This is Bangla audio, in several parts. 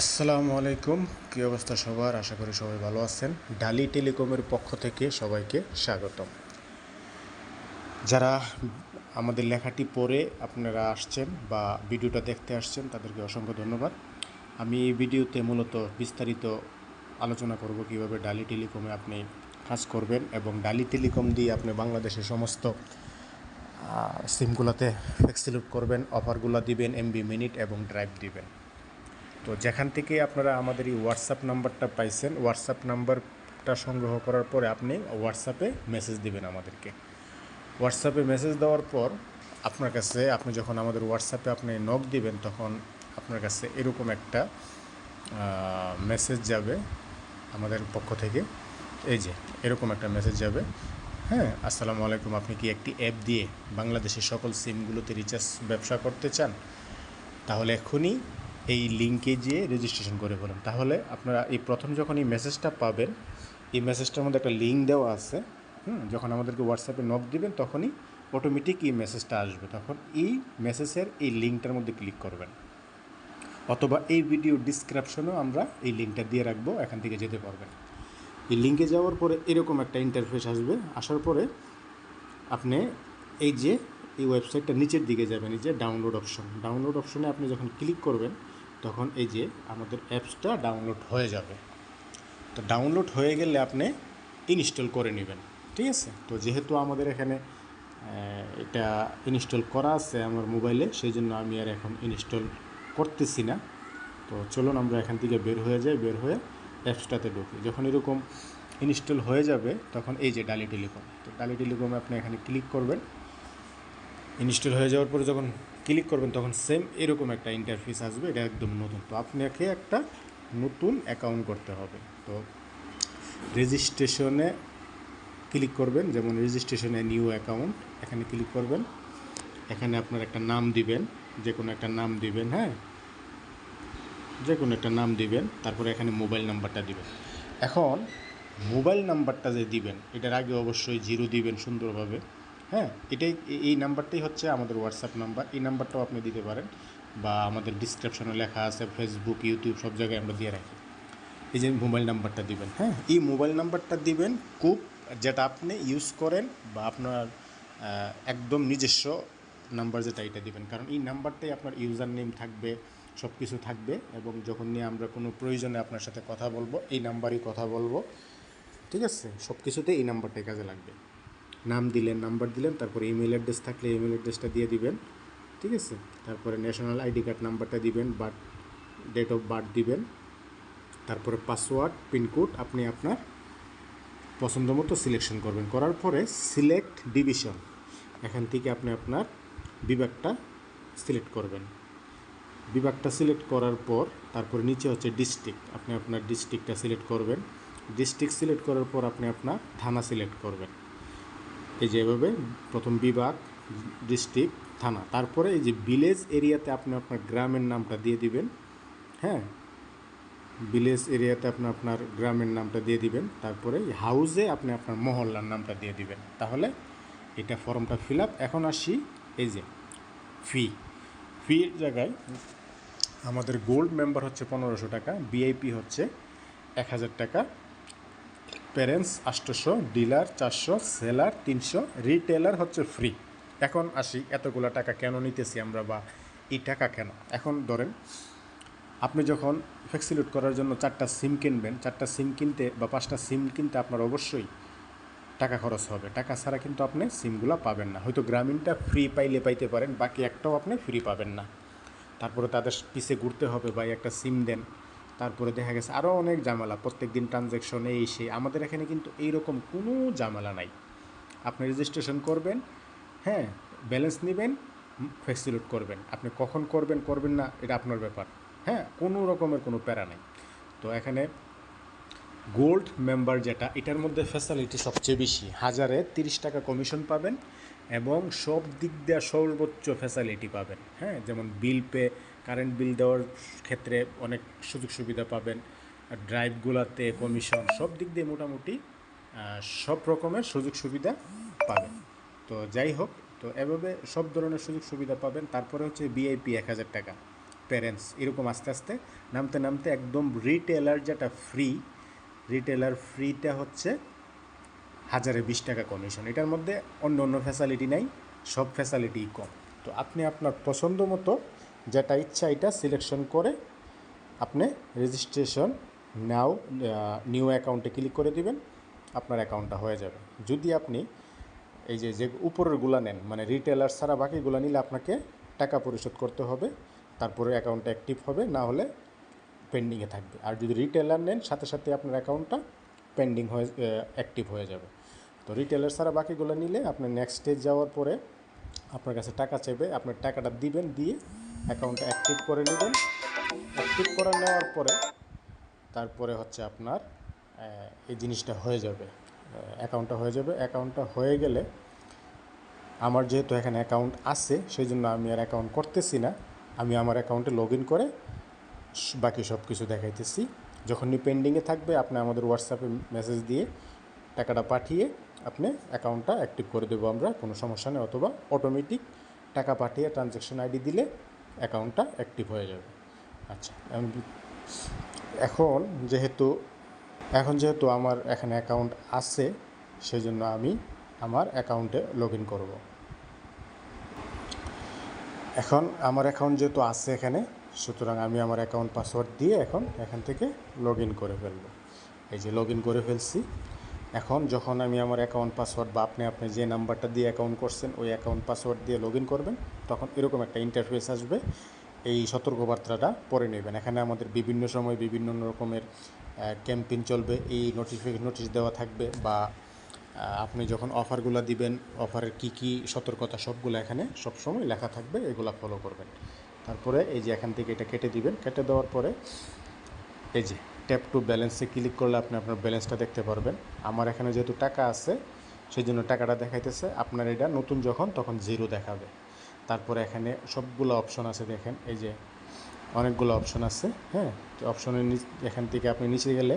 আসসালামু আলাইকুম। কী অবস্থা সবার? আশা করি সবাই ভালো আছেন। ডালি টেলিকমের পক্ষ থেকে সবাইকে স্বাগতম। যারা আমাদের লেখাটি পড়ে আপনারা আসছেন বা ভিডিওটা দেখতে আসছেন, তাদেরকে অসংখ্য ধন্যবাদ। আমি এই ভিডিওতে মূলত বিস্তারিত আলোচনা করব কীভাবে ডালি টেলিকমে আপনি কাজ করবেন এবং ডালি টেলিকম দিয়ে আপনি বাংলাদেশের সমস্ত সিমগুলোতে ফ্লেক্সিলুট করবেন অফারগুলো দিবেন এমবি মিনিট এবং ড্রাইভ দিবেন। তো যেখান থেকে আপনারা আমাদের এই হোয়াটসঅ্যাপ নাম্বারটা পাইছেন হোয়াটসঅ্যাপ নাম্বারটা সংগ্রহ করার পরে আপনি হোয়াটসঅ্যাপে মেসেজ দিবেন আমাদেরকে। হোয়াটসঅ্যাপে মেসেজ দেওয়ার পর আপনার কাছে, আপনি যখন আমাদের হোয়াটসঅ্যাপে আপনি নক দিবেন, তখন আপনার কাছে এরকম একটা মেসেজ যাবে আমাদের পক্ষ থেকে। এই যে, এরকম একটা মেসেজ যাবে। হ্যাঁ আসসালামু আলাইকুম, আপনি কি একটি অ্যাপ দিয়ে বাংলাদেশের সকল সিমগুলোতে রিচার্জ ব্যবসা করতে চান? তাহলে এখনই এই লিঙ্কে যেয়ে রেজিস্ট্রেশন করে ফেলুন। তাহলে আপনারা এই প্রথম যখন এই মেসেজটা পাবেন, এই মেসেজটার মধ্যে একটা লিঙ্ক দেওয়া আছে, হুম, যখন আমাদেরকে হোয়াটসঅ্যাপে নক দিবেন, তখনই অটোমেটিক এই মেসেজটা আসবে। তখন এই মেসেজের এই লিঙ্কটার মধ্যে ক্লিক করবেন। অথবা এই ভিডিও ডিসক্রিপশনেও আমরা এই লিঙ্কটা দিয়ে রাখব, এখান থেকে যেতে পারবেন। এই লিঙ্কে যাওয়ার পরে এরকম একটা ইন্টারফেস আসবে। আসার পরে আপনি এই যে, এই ওয়েবসাইটটা নিচের দিকে যাবেন, এই যে ডাউনলোড অপশন ডাউনলোড অপশনে আপনি যখন ক্লিক করবেন তখন এই যে আমাদের অ্যাপসটা ডাউনলোড হয়ে যাবে। তো ডাউনলোড হয়ে গেলে আপনি ইনস্টল করে নেবেন, ঠিক আছে? তো যেহেতু আমাদের এখানে এটা ইনস্টল করা আছে আমার মোবাইলে সেই জন্য আমি আর এখন ইনস্টল করতেছি না। তো চলুন আমরা এখান থেকে বের হয়ে যাই, বের হয়ে অ্যাপসটাতে ঢুকি। যখন এরকম ইনস্টল হয়ে যাবে, তখন এই যে ডালি টেলিকম। তো ডালি টেলিকমে আপনি এখানে ক্লিক করবেন। ইনস্টল হয়ে যাওয়ার পরে যখন ক্লিক করবেন, তখন সেম এরকম একটা ইন্টারফেস আসবে, এটা একদম নতুন। তো আপনাকে একটা নতুন অ্যাকাউন্ট করতে হবে। তো রেজিস্ট্রেশনে ক্লিক করবেন, যেমন রেজিস্ট্রেশনে নিউ অ্যাকাউন্ট এখানে ক্লিক করবেন। এখানে আপনার একটা নাম দিবেন যে কোনো একটা নাম দিবেন হ্যাঁ? যে কোনো একটা নাম দিবেন, তারপরে এখানে মোবাইল নাম্বারটা দিবেন। এখন মোবাইল নাম্বারটা যে দিবেন, এটার আগে অবশ্যই জিরো দিবেন সুন্দরভাবে। হ্যাঁ এটাই এই নাম্বারটাই হচ্ছে আমাদের হোয়াটসঅ্যাপ নাম্বার। এই নাম্বারটাও আপনি দিতে পারেন বা আমাদের ডিসক্রিপশনে লেখা আছে ফেসবুক ইউটিউব সব জায়গায় আমরা দিয়ে রাখি। এই যে মোবাইল নাম্বারটা দিবেন হ্যাঁ এই মোবাইল নাম্বারটা দিবেন খুব, যেটা আপনি ইউজ করেন বা আপনার একদম নিজস্ব নাম্বার যেটা, এটা দিবেন। কারণ এই নাম্বারটাই আপনার ইউজার নেম থাকবে সব কিছু থাকবে এবং যখন নিয়ে আমরা কোনো প্রয়োজনে আপনার সাথে কথা বলব, এই নাম্বারই কথা বলব, ঠিক আছে? সব কিছুতে এই নাম্বারটাই কাজে লাগবে। নাম দিলেন নাম্বার দিলেন, তারপরে ইমেল অ্যাড্রেস থাকলে ইমেল অ্যাড্রেসটা দিয়ে দিবেন, ঠিক আছে? তারপরে ন্যাশনাল আইডি কার্ড নাম্বারটা দিবেন বার্থ ডেট অফ বার্থ দিবেন, তারপরে পাসওয়ার্ড পিনকোড আপনি আপনার পছন্দ মতো সিলেকশন করবেন। করার পরে সিলেক্ট ডিভিশন এখান থেকে আপনি আপনার বিভাগটা সিলেক্ট করবেন। বিভাগটা সিলেক্ট করার পর, তারপরে নিচে হচ্ছে ডিস্ট্রিক্ট আপনি আপনার ডিস্ট্রিক্টটা সিলেক্ট করবেন। ডিস্ট্রিক্ট সিলেক্ট করার পর আপনি আপনার থানা সিলেক্ট করবেন। এই যে এভাবে প্রথম বিভাগ, ডিস্ট্রিক্ট, থানা। তারপরে এই যে ভিলেজ এরিয়াতে আপনি আপনার গ্রামের নামটা দিয়ে দিবেন হ্যাঁ? ভিলেজ এরিয়াতে আপনি আপনার গ্রামের নামটা দিয়ে দিবেন, তারপরে হাউসে আপনি আপনার মহল্লার নামটা দিয়ে দিবেন। তাহলে এটা ফর্মটা ফিল আপ এখন আসি, এই যে ফি ফির জায়গায় আমাদের গোল্ড মেম্বার হচ্ছে পনেরোশো টাকা বিআইপি হচ্ছে এক হাজার টাকা। প্যারেন্টস আটশোশো ডিলার চারশো সেলার তিনশো রিটেলার হচ্ছে ফ্রি এখন আসি, এতগুলো টাকা কেন নিতেছি আমরা বা এই টাকা কেন? এখন ধরেন, আপনি যখন ফ্লেক্সিলুট করার জন্য চারটা সিম কিনবেন, চারটা সিম কিনতে বা পাঁচটা সিম কিনতে আপনার অবশ্যই টাকা খরচ হবে। টাকা ছাড়া কিন্তু আপনি সিমগুলো পাবেন না। হয়তো গ্রামীণটা ফ্রি পাইলে পাইতে পারেন, বাকি একটাও আপনি ফ্রি পাবেন না। তারপরে তাদের পিছে ঘুরতে হবে বা একটা সিম দেন। তারপরে দেখা গেছে আরও অনেক ঝামেলা প্রত্যেক দিন ট্রানজ্যাকশনে এই আমাদের এখানে কিন্তু এইরকম কোনো ঝামেলা নাই। আপনি রেজিস্ট্রেশন করবেন হ্যাঁ ব্যালেন্স নেবেন ফ্যাক্সিলেট করবেন। আপনি কখন করবেন করবেন না, এটা আপনার ব্যাপার। হ্যাঁ কোনো রকমের কোনো প্যারা নেই। তো এখানে গোল্ড মেম্বার যেটা, এটার মধ্যে ফ্যাসিলিটি সবচেয়ে বেশি। হাজারে তিরিশ টাকা কমিশন পাবেন এবং সব দিক দিয়ে সর্বোচ্চ ফ্যাসিলিটি পাবেন। হ্যাঁ যেমন বিল পে কারেন্ট বিল দেওয়ার ক্ষেত্রে অনেক সুযোগ সুবিধা পাবেন ড্রাইভগুলোতে কমিশন সব দিক দিয়ে মোটামুটি সব রকমের সুযোগ সুবিধা পাবেন। তো যাই হোক, তো এভাবে সব ধরনের সুযোগ সুবিধা পাবেন। তারপরে হচ্ছে বিআইপি এক হাজার টাকা ট্রান্সপারেন্স এরকম আস্তে আস্তে, নামতে নামতে একদম রিটেলার যেটা ফ্রি রিটেলার ফ্রিটা হচ্ছে হাজারে বিশ টাকা কমিশন এটার মধ্যে অন্য অন্য ফ্যাসিলিটি নাই, সব ফ্যাসিলিটি কম। তো আপনি আপনার পছন্দ মতো যেটা ইচ্ছা এটা সিলেকশন করে আপনি রেজিস্ট্রেশন নাও নিউ অ্যাকাউন্টে ক্লিক করে দিবেন, আপনার অ্যাকাউন্টটা হয়ে যাবে। যদি আপনি এই যে যে উপরেরগুলো নেন মানে রিটেলার ছাড়া বাকিগুলো নিলে আপনাকে টাকা পরিশোধ করতে হবে, তারপরে অ্যাকাউন্টটা অ্যাক্টিভ হবে, না হলে পেন্ডিংয়ে থাকবে। আর যদি রিটেলার নেন, সাথে সাথে আপনার অ্যাকাউন্টটা পেন্ডিং হয়ে অ্যাক্টিভ হয়ে যাবে। তো রিটেলার ছাড়া বাকিগুলো নিলে আপনি নেক্সট স্টেজ যাওয়ার পরে আপনার কাছে টাকা চাইবে, আপনার টাকাটা দিবেন, দিয়ে অ্যাকাউন্টটা অ্যাক্টিভ করে নেবেন। অ্যাক্টিভ করে নেওয়ার পরে তারপরে হচ্ছে আপনার এই জিনিসটা হয়ে যাবে। অ্যাকাউন্টটা হয়ে যাবে। অ্যাকাউন্টটা হয়ে গেলে আমার যেহেতু এখানে অ্যাকাউন্ট আছে, সেই জন্য আমি আর অ্যাকাউন্ট করতেছি না। আমি আমার অ্যাকাউন্টে লগ ইন করে বাকি সব কিছু দেখাইতেছি। যখনই পেন্ডিংয়ে থাকবে, আপনি আমাদের হোয়াটসঅ্যাপে মেসেজ দিয়ে টাকাটা পাঠিয়ে আপনি অ্যাকাউন্টটা অ্যাক্টিভ করে দেবো আমরা। কোনো সমস্যা নেই, অথবা অটোমেটিক টাকা পাঠিয়ে ট্রানজ্যাকশন আইডি দিলে অ্যাকাউন্টটা অ্যাক্টিভ হয়ে যাবে। আচ্ছা এখন যেহেতু এখন যেহেতু আমার এখানে অ্যাকাউন্ট আছে সেই জন্য আমি আমার অ্যাকাউন্টে লগ ইন করব। এখন আমার অ্যাকাউন্ট যেহেতু আছে এখানে, সুতরাং আমি আমার অ্যাকাউন্ট পাসওয়ার্ড দিয়ে এখন এখান থেকে লগ ইন করে ফেলব। এই যে লগ ইন করে ফেলছি। এখন যখন আমি আমার অ্যাকাউন্ট পাসওয়ার্ড বা আপনি আপনি যে নাম্বারটা দিয়ে অ্যাকাউন্ট করছেন, ওই অ্যাকাউন্ট পাসওয়ার্ড দিয়ে লগ করবেন, তখন এরকম একটা ইন্টারফেস আসবে। এই সতর্কবার্তাটা পরে নেবেন। এখানে আমাদের বিভিন্ন সময় বিভিন্ন রকমের ক্যাম্পেইন চলবে। এই নোটিফিকেশন নোটিশ দেওয়া থাকবে বা আপনি যখন অফারগুলো দিবেন অফারের কি কি সতর্কতা সবগুলো এখানে সবসময় লেখা থাকবে, এগুলো ফলো করবেন। তারপরে এই যে এখান থেকে এটা কেটে দিবেন। কেটে দেওয়ার পরে এই যে ট্যাপ টু ব্যালেন্সে ক্লিক করলে আপনি আপনার ব্যালেন্সটা দেখতে পারবেন। আমার এখানে যেহেতু টাকা আছে সেই জন্য টাকাটা দেখাইতেছে। আপনার এটা নতুন যখন, তখন জিরো দেখাবে। তারপরে এখানে সবগুলো অপশন আছে দেখেন, এই যে অনেকগুলো অপশন আছে হ্যাঁ? তো অপশনের এখান থেকে আপনি নিচে গেলে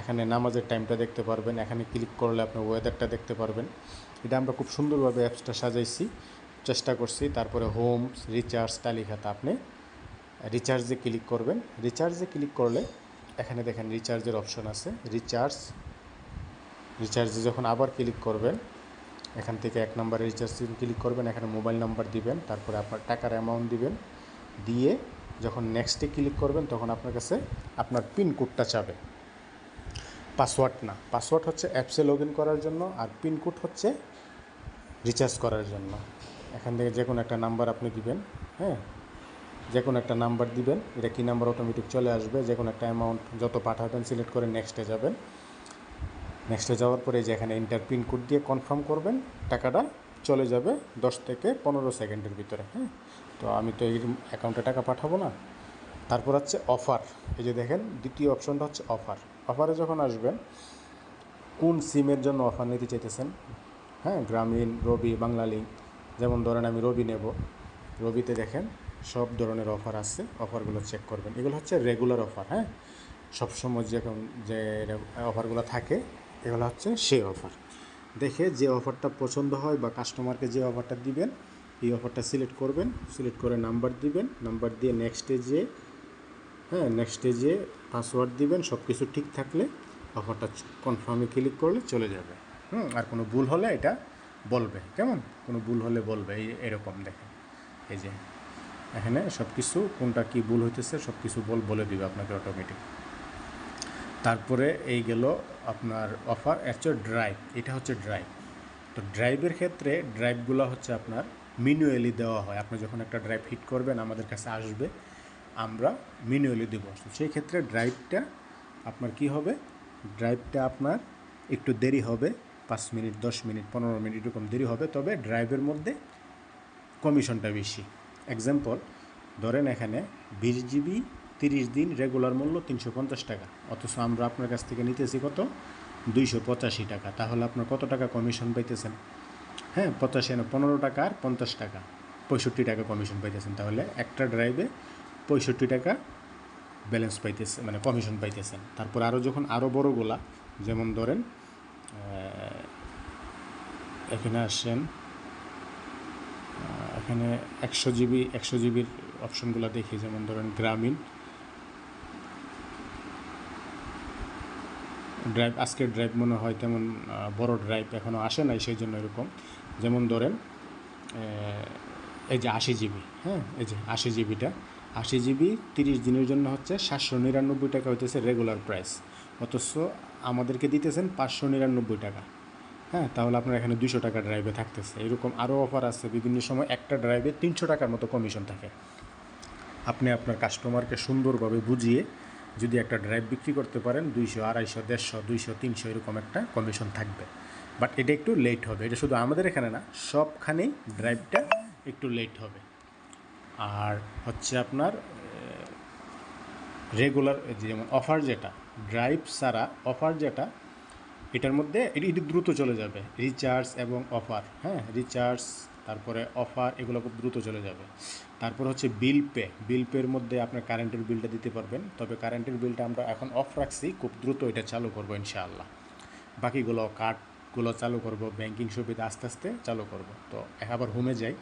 এখানে নামাজের টাইমটা দেখতে পারবেন। এখানে ক্লিক করলে আপনি ওয়েদারটা দেখতে পারবেন। এটা আমরা খুব সুন্দরভাবে অ্যাপসটা সাজাইছি, চেষ্টা করছি। তারপরে হোম রিচার্জ তালিকাতে আপনি রিচার্জে ক্লিক করবেন। রিচার্জে ক্লিক করলে এখানে দেখেন রিচার্জের অপশন আছে। রিচার্জ রিচার্জে যখন আবার ক্লিক করবেন, এখান থেকে এক নম্বরে রিচার্জ ক্লিক করবেন, এখানে মোবাইল নাম্বার দিবেন, তারপরে আপনার টাকার অ্যামাউন্ট দিবেন। দিয়ে যখন নেক্সটে ক্লিক করবেন, তখন আপনার কাছে আপনার পিন কোডটা চাবে। পাসওয়ার্ড না। পাসওয়ার্ড হচ্ছে অ্যাপসে লগ ইন করার জন্য আর পিন কোড হচ্ছে রিচার্জ করার জন্য। এখান থেকে যে কোনো একটা নাম্বার আপনি দিবেন হ্যাঁ? যে কোনো একটা নাম্বার দিবেন। এটা কি নাম্বার অটোমেটিক চলে আসবে? যে কোনো একটা অ্যামাউন্ট যত পাঠাবেন সিলেক্ট করে নেক্সটে যাবেন। নেক্সটে যাওয়ার পরে যে এখানে ইন্টার পিন কোড দিয়ে কনফার্ম করবেন, টাকাটা চলে যাবে দশ থেকে পনেরো সেকেন্ডের ভিতরে হ্যাঁ? তো আমি তো এই অ্যাকাউন্টে টাকা পাঠাবো না। তারপর হচ্ছে অফার এই যে দেখেন, দ্বিতীয় অপশনটা হচ্ছে অফার অফারে যখন আসবেন, কোন সিমের জন্য অফার নিতে চাইতেছেন? হ্যাঁ গ্রামীণ রবি বাংলা লিঙ্ক যেমন ধরেন আমি রবি নেব। রবিতে দেখেন সব ধরনের অফার আছে। অফারগুলো চেক করবেন। এগুলো হচ্ছে রেগুলার অফার হ্যাঁ? সবসময় যে যে অফারগুলো থাকে, এগুলো হচ্ছে সেই অফার দেখে যে অফারটা পছন্দ হয় বা কাস্টমারকে যে অফারটা দিবেন, এই অফারটা সিলেক্ট করবেন। সিলেক্ট করে নাম্বার দিবেন। নাম্বার দিয়ে নেক্সটে যে হ্যাঁ নেক্সট স্টেজে পাসওয়ার্ড দিবেন সব কিছু ঠিক থাকলে অফারটা কনফার্মে ক্লিক করলে চলে যাবে। হুম, আর কোনো ভুল হলে এটা বলবে। কেমন? কোনো ভুল হলে বলবে। এই, এরকম দেখেন। এই যে এখানে সব কিছু কোনটা কী ভুল হইতেছে সব কিছু বল, বলে দিবে আপনাকে অটোমেটিক তারপরে এই গেল আপনার অফার হচ্ছে ড্রাইভ এটা হচ্ছে ড্রাইভ তো ড্রাইভের ক্ষেত্রে ড্রাইভগুলো হচ্ছে আপনার মিনুয়ালি দেওয়া হয়। আপনি যখন একটা ড্রাইভ হিট করবেন, আমাদের কাছে আসবে, আমরা মিনুয়ালি দেবো। তো সেই ক্ষেত্রে ড্রাইভটা আপনার কি হবে? ড্রাইভটা আপনার একটু দেরি হবে, পাঁচ মিনিট, দশ মিনিট, পনেরো মিনিট এরকম দেরি হবে, তবে ড্রাইভের মধ্যে কমিশনটা বেশি। এক্সাম্পল ধরেন এখানে বিশ জিবি তিরিশ দিন রেগুলার মূল্য তিনশো পঞ্চাশ টাকা। অথচ আমরা আপনার কাছ থেকে নিতেছি কত? দুইশো পঁচাশি টাকা। তাহলে আপনার কত টাকা কমিশন পাইতেছেন? হ্যাঁ পঁচাশি না, পনেরো টাকা আর পঞ্চাশ টাকা। পঁয়ষট্টি টাকা কমিশন পাইতেছেন। তাহলে একটা ড্রাইভে পঁয়ষট্টি টাকা ব্যালেন্স পাইতেছে মানে কমিশন পাইতেছেন। তারপর আরও যখন আরও বড়োগুলা যেমন ধরেন এখানে আসেন এখানে একশো জিবি একশো জিবির অপশনগুলো দেখি, যেমন ধরেন গ্রামীণ। ড্রাইভ আজকের ড্রাইভ মনে হয় তেমন বড় ড্রাইভ এখনও আসে নাই, সেই জন্য এরকম। যেমন ধরেন এই যে আশি জিবি হ্যাঁ এই যে আশি জিবিটা আশি জিবি তিরিশ দিনের জন্য হচ্ছে সাতশো নিরানব্বই টাকা হইতেছে রেগুলার প্রাইস অথচ আমাদেরকে দিতেছেন পাঁচশো নিরানব্বই টাকা। হ্যাঁ তাহলে আপনার এখানে দুশো টাকা ড্রাইভে থাকতেছে। এরকম আরও অফার আছে। বিভিন্ন সময় একটা ড্রাইভে তিনশো টাকার মতো কমিশন থাকে। আপনি আপনার কাস্টমারকে সুন্দরভাবে বুঝিয়ে যদি একটা ড্রাইভ বিক্রি করতে পারেন, দুইশো, আড়াইশো, দেড়শো, দুইশো, তিনশো এরকম একটা কমিশন থাকবে। বাট এটা একটু লেট হবে। এটা শুধু আমাদের এখানে না, সবখানেই ড্রাইভটা একটু লেট হবে। আর হচ্ছে আপনার রেগুলার যেমন অফার যেটা ড্রাইভ ছাড়া অফার যেটা এটার মধ্যে এটি এটি দ্রুত চলে যাবে। রিচার্জ এবং অফার হ্যাঁ? রিচার্জ তারপরে অফার এগুলো খুব দ্রুত চলে যাবে। তারপর হচ্ছে বিল পে বিল পের মধ্যে আপনার কারেন্টের বিলটা দিতে পারবেন। তবে কারেন্টের বিলটা আমরা এখন অফ রাখছি। খুব দ্রুত এটা চালু করব ইনশাআল্লাহ। বাকিগুলো কার্ডগুলো চালু করব ব্যাংকিং সুবিধা আস্তে আস্তে চালু করব। তো আবার হোমে যাই।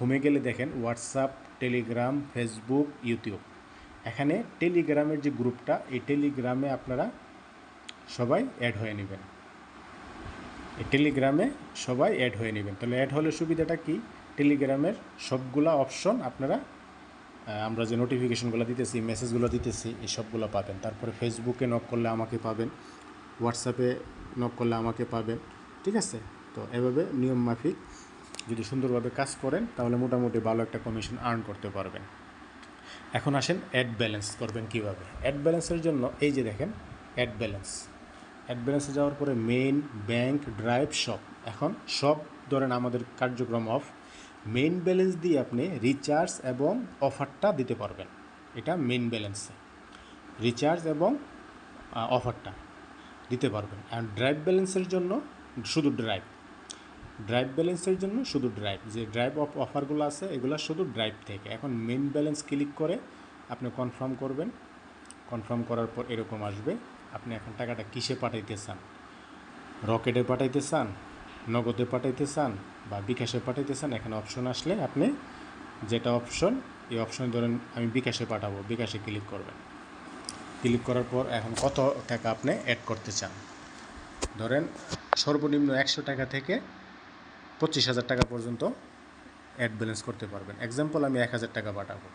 হোমে গেলে দেখেন হোয়াটসঅ্যাপ টেলিগ্রাম ফেসবুক ইউটিউব এখানে টেলিগ্রামের যে গ্রুপটা এই টেলিগ্রামে আপনারা সবাই অ্যাড হয়ে নেবেন। এই টেলিগ্রামে সবাই অ্যাড হয়ে নেবেন। তাহলে অ্যাড হলে সুবিধাটা কি? টেলিগ্রামের সবগুলা অপশন আপনারা আমরা যে নোটিফিকেশনগুলো দিতেছি মেসেজগুলো দিতেছি, এই সবগুলো পাবেন। তারপরে ফেসবুকে নক করলে আমাকে পাবেন হোয়াটসঅ্যাপে নক করলে আমাকে পাবেন, ঠিক আছে? তো এভাবে নিয়ম মাফিক যদি সুন্দরভাবে কাজ করেন, তাহলে মোটামুটি ভালো একটা কমিশন আর্ন করতে পারবেন। এখন আসেন অ্যাড ব্যালেন্স করবেন কীভাবে? অ্যাড ব্যালেন্সের জন্য, এই যে দেখেন অ্যাড ব্যালেন্স অ্যাড ব্যালেন্সে যাওয়ার পরে মেইন ব্যাংক ড্রাইভ শপ এখন সব ধরেন আমাদের কার্যক্রম অফ মেইন ব্যালেন্স দিয়ে আপনি রিচার্জ এবং অফারটা দিতে পারবেন। এটা মেইন ব্যালেন্সে রিচার্জ এবং অফারটা দিতে পারবেন। আর ড্রাইভ ব্যালেন্সের জন্য শুধু ড্রাইভ ড্রাইভ ব্যালেন্সের জন্য শুধু ড্রাইভ যে ড্রাইভ অফ অফারগুলো আছে, এগুলো শুধু ড্রাইভ থেকে। এখন মেন ব্যালেন্স ক্লিক করে আপনি কনফার্ম করবেন। কনফার্ম করার পর এরকম আসবে। আপনি এখন টাকাটা কিসে পাঠাইতে চান? রকেটে পাঠাইতে চান? নগদে পাঠাইতে চান? বা বিকাশে পাঠাইতে চান? এখানে অপশন আসলে আপনি যেটা অপশন এই অপশন ধরেন আমি বিকাশে পাঠাবো। বিকাশে ক্লিক করবেন। ক্লিক করার পর এখন কত টাকা আপনি অ্যাড করতে চান? ধরেন সর্বনিম্ন একশো টাকা থেকে পঁচিশ হাজার টাকা পর্যন্ত অ্যাড ব্যালেন্স করতে পারবেন। এক্সাম্পল আমি এক হাজার টাকা পাঠাবো।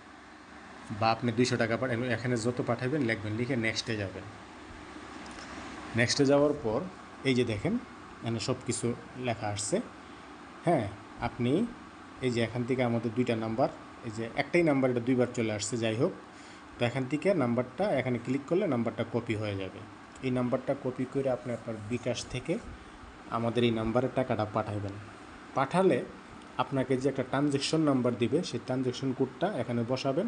বা আপনি দুইশো টাকা পাঠাবেন। এখানে যত পাঠাবেন, লিখবেন, লিখে নেক্সটে যাবেন। নেক্সটে যাওয়ার পর, এই যে দেখেন, এখানে সব কিছু লেখা আসছে। হ্যাঁ আপনি এই যে এখান থেকে আমাদের দুইটা নাম্বার, এই যে একটাই নাম্বার, এটা দুইবার চলে আসছে, যাই হোক। তো এখান থেকে নাম্বারটা, এখানে ক্লিক করলে নাম্বারটা কপি হয়ে যাবে। এই নাম্বারটা কপি করে আপনি আপনার বিকাশ থেকে আমাদের এই নাম্বারে টাকাটা পাঠাবেন পাঠালে আপনাকে যে একটা ট্রানজেকশন নাম্বার দিবে, সেই ট্রানজেকশন কোডটা এখানে বসাবেন।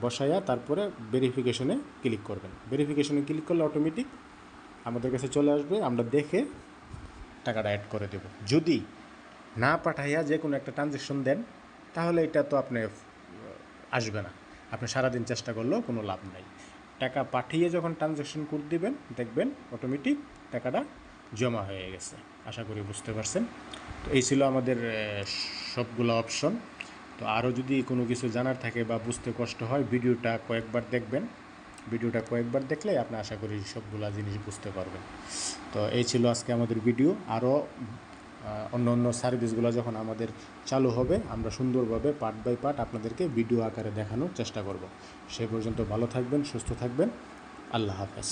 বসাইয়া তারপরে ভেরিফিকেশনে ক্লিক করবেন। ভেরিফিকেশনে ক্লিক করলে অটোমেটিক আমাদের কাছে চলে আসবে, আমরা দেখে টাকাটা অ্যাড করে দেব। যদি না পাঠাইয়া যে কোনো একটা ট্রানজেকশন দেন, তাহলে এটা তো আপনি আসবে না। আপনি সারাদিন চেষ্টা করলেও কোনো লাভ নাই। টাকা পাঠিয়ে যখন ট্রানজেকশন কোড দিবেন, দেখবেন অটোমেটিক টাকাটা জমা হয়ে গেছে। আশা করি বুঝতে পারছেন? তো এই ছিল আমাদের সবগুলো অপশন তো আরও যদি কোনো কিছু জানার থাকে বা বুঝতে কষ্ট হয়, ভিডিওটা কয়েকবার দেখবেন। ভিডিওটা কয়েকবার দেখলে আপনি আশা করি সবগুলা জিনিস বুঝতে পারবেন। তো এই ছিল আজকে আমাদের ভিডিও। আরও অন্য অন্য সার্ভিসগুলো যখন আমাদের চালু হবে, আমরা সুন্দরভাবে পার্ট বাই পার্ট আপনাদেরকে ভিডিও আকারে দেখানোর চেষ্টা করব। সে পর্যন্ত ভালো থাকবেন, সুস্থ থাকবেন। আল্লাহ হাফেজ।